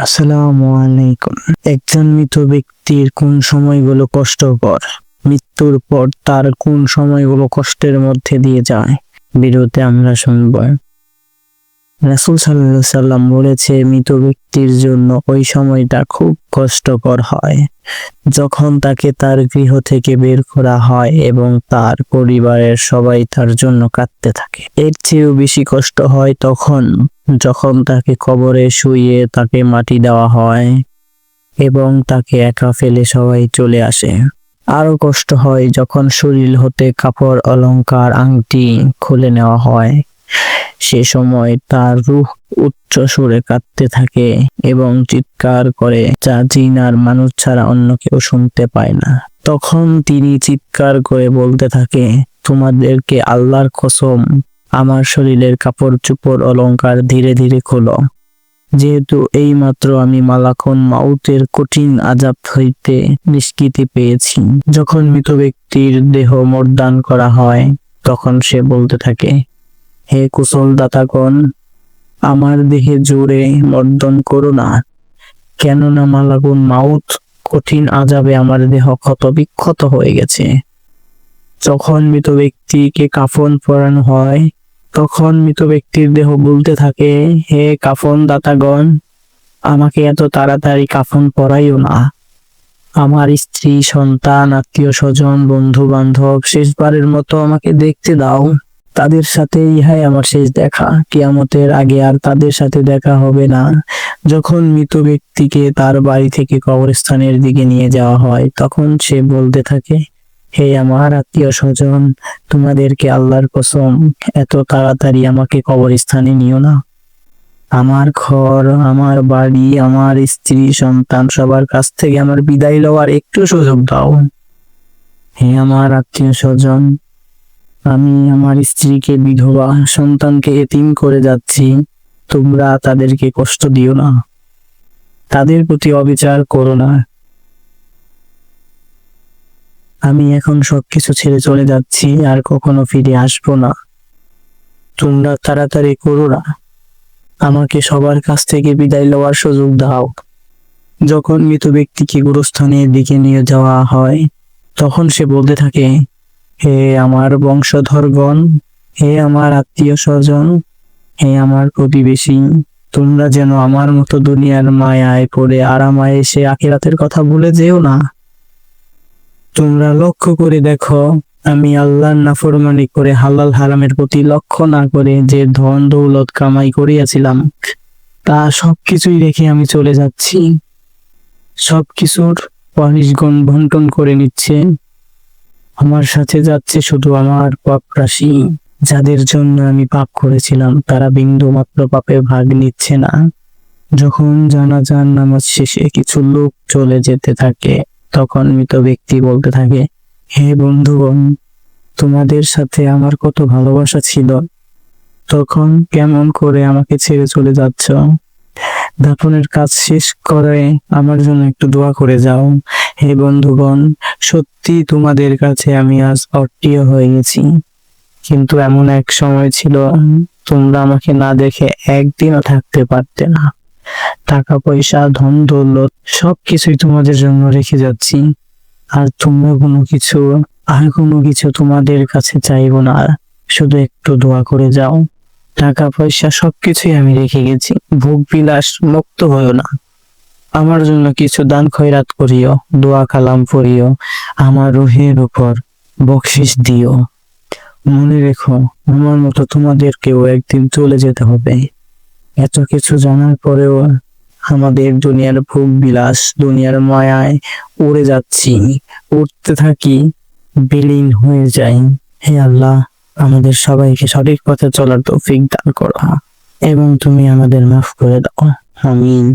আসসালামু আলাইকুম। একজন মৃত ব্যক্তির কোন সময়গুলো কষ্টকর? মৃত্যুর পর তার কোন সময়গুলো কষ্টের মধ্যে দিয়ে যায়? বিরতে আমরা শুনব। রাসূল সাল্লাল্লাহু সাল্লাম বলেছে, মৃত ব্যক্তির জন্য ওই সময়টা খুব কষ্টকর হয়। যখন তাকে তার গৃহ থেকে বের করা হয় এবং তার পরিবারের সবাই তার জন্য কাঁদতে থাকে। এর চেয়েও বেশি কষ্ট হয় তখন যখন তাকে কবরে শুয়ে তাকে মাটি দেওয়া হয় এবং তাকে একা ফেলে সবাই চলে আসে। আরও কষ্ট হয় যখন শরীর হতে কাপড়, অলংকার, আংটি খুলে নেওয়া হয়। সে সময় তার রূহ উচ্চ সুরে কাঁদতে থাকে এবং চিৎকার করে, যা জিনার মানুষ ছাড়া অন্য কেউ শুনতে পায় না। তখন তিনি চিৎকার করে বলতে থাকে, তোমাদেরকে আল্লাহর কসম, আমার শরীরের কাপড় চুপড় অলংকার ধীরে ধীরে খোলো। যেহেতু এই মাত্র আমি মালাকুন মাউতের কঠিন আজাব হইতে নিষ্কৃতি পেয়েছি। যখন মৃত ব্যক্তির দেহ মর্দান করা হয়, তখন সে বলতে থাকে হে কুশল দাতাগণ আমার দেহে জোরে মর্দন করো না, কেননা মালাকুন মাউত কঠিন আজাবে আমার দেহ ক্ষত বিক্ষত হয়ে গেছে। যখন মৃত ব্যক্তিকে কাফন পরানো হয়, তখন মৃত ব্যক্তির দেহ বলতে থাকে, হে কাফন দাতাগণ আমাকে এত তাড়াতাড়ি কাফন পরাইও না। আমার স্ত্রী, সন্তান আত্মীয় স্বজন বন্ধু বান্ধব শেষবারের মতো আমাকে দেখতে দাও। তাদের সাথে ইহাই আমার শেষ দেখা। কিয়ামতের আগে আর তাদের সাথে দেখা হবে না। যখন মৃত ব্যক্তিকে তার বাড়ি থেকে কবরস্থানের দিকে নিয়ে যাওয়া হয়, তখন সে বলতে থাকে, হে আমার আত্মীয় স্বজন, তোমাদেরকে আল্লাহর কসম, এত তাড়াতাড়ি আমাকে কবরস্থানে নিও না। আমার ঘর, আমার বাড়ি, আমার স্ত্রী, সন্তান সবার কাছ থেকে আমার বিদায় লওয়ার একটু সুযোগ দাও। হে আমার আত্মীয় স্বজন আমি আমার স্ত্রীকে, বিধবা সন্তানকে এতিম করে যাচ্ছি। তোমরা তাদেরকে কষ্ট দিও না। তাদের প্রতি অবিচার করো না। আমি এখন সবকিছু ছেড়ে চলে যাচ্ছি, আর কখনো ফিরে আসব না। তোমরা তাড়াতাড়ি করো না। আমাকে সবার কাছ থেকে বিদায় লওয়ার সুযোগ দাও। যখন মৃত ব্যক্তিকে গুরুস্থানের দিকে নিয়ে যাওয়া হয়, তখন সে বলতে থাকে হে আমার বংশধরগণ, হে আমার আত্মীয় স্বজন হে আমার প্রতিবেশী, তোমরা যেন আমার মতো দুনিয়ার মায়ায় পড়ে আরামায় এসে আখিরাতের কথা ভুলে যেও না। তোমরা লক্ষ্য করে দেখো, আমি আল্লাহর নাফরমানি করে হালাল হারামের প্রতি লক্ষ্য না করে যে ধন দৌলত কামাই করিয়াছিলাম, তা সবকিছুই রেখে আমি চলে যাচ্ছি। সবকিছুর পরিশগণ বন্টন করে নিচ্ছে। আমার সাথে যাচ্ছে শুধু আমার পাপ রাশি যাদের জন্য আমি পাপ করেছিলাম, তারা বিন্দু মাত্র পাপে ভাগ নিচ্ছে না। যখন জানাজার নামাজ শেষে কিছু লোক চলে যেতে থাকে, তখন মৃত ব্যক্তি বলতে থাকে, হে বন্ধুগণ, তোমাদের সাথে আমার কত ভালোবাসা ছিল। তখন কেমন করে আমাকে ছেড়ে চলে যাচ্ছ? দাফনের কাজ শেষ করে আমার জন্য একটু দোয়া করে যাও। হে বন্ধুগণ, সত্যি তোমাদের কাছে আমি আজ অট্টিয় হয়ে গেছি। কিন্তু এমন এক সময় ছিল, তোমরা আমাকে না দেখে একদিনও থাকতে পারতে না। টাকা পয়সা, ধন দৌলত, সবকিছুই তোমাদের জন্য রেখে যাচ্ছি। আর তোমরা কোনো কিছু, আর কোনো কিছু তোমাদের কাছে চাইব না। শুধু একটু দোয়া করে যাও। টাকা পয়সা সবকিছুই আমি রেখে গেছি। ভোগ বিলাস মুক্ত হয়েও না। আমার জন্য কিছু দান খয়রাত করিও, দোয়া কালাম পড়িও, আমার রুহের উপর বকশিস দিও। মনে রেখো, আমার মতো তোমাদেরকেও একদিন চলে যেতে হবে। এত কিছু জানার পরেও আমাদের দুনিয়ার ভোগ বিলাস, দুনিয়ার মায়ায় উড়ে যাচ্ছি। উঠতে থাকি, বিলীন হয়ে যাই। হে আল্লাহ আমাদের সবাইকে সঠিক পথে চলার তৌফিক দান করো এবং তুমি আমাদের মাফ করে দাও, আমিন।